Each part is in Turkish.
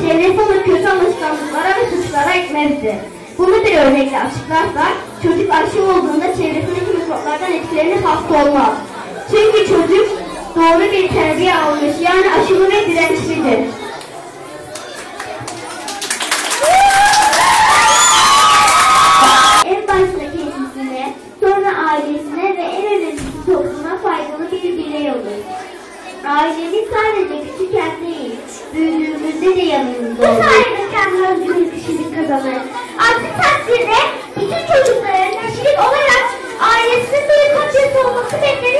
şerefi olur kötü alışkanlıklara ve suçlara ekmezdi. Bunu bir örnekle açıklarsak, çocuk aşı olduğunda çevresindeki mikroplardan etkilenip hasta olmaz. Çünkü çocuk doğru bir terbiye almış, yani aşılı ve dirençlidir. en başta kendisine, sonra ailesine ve en önemlisi topluma faydalı bir birey olur. Ailenin sadece küçükken değil, büyüdüğü de yanınızda. Bu sayede kendi özgürlük kişilik kazanır. Aksi takdirde bütün çocukların kişilik olarak ailesinin bir kaç olması beklenir.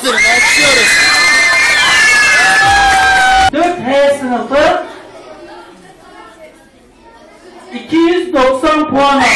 Aferin, alkışlıyoruz. 4H sınıfı 290 puan aldı.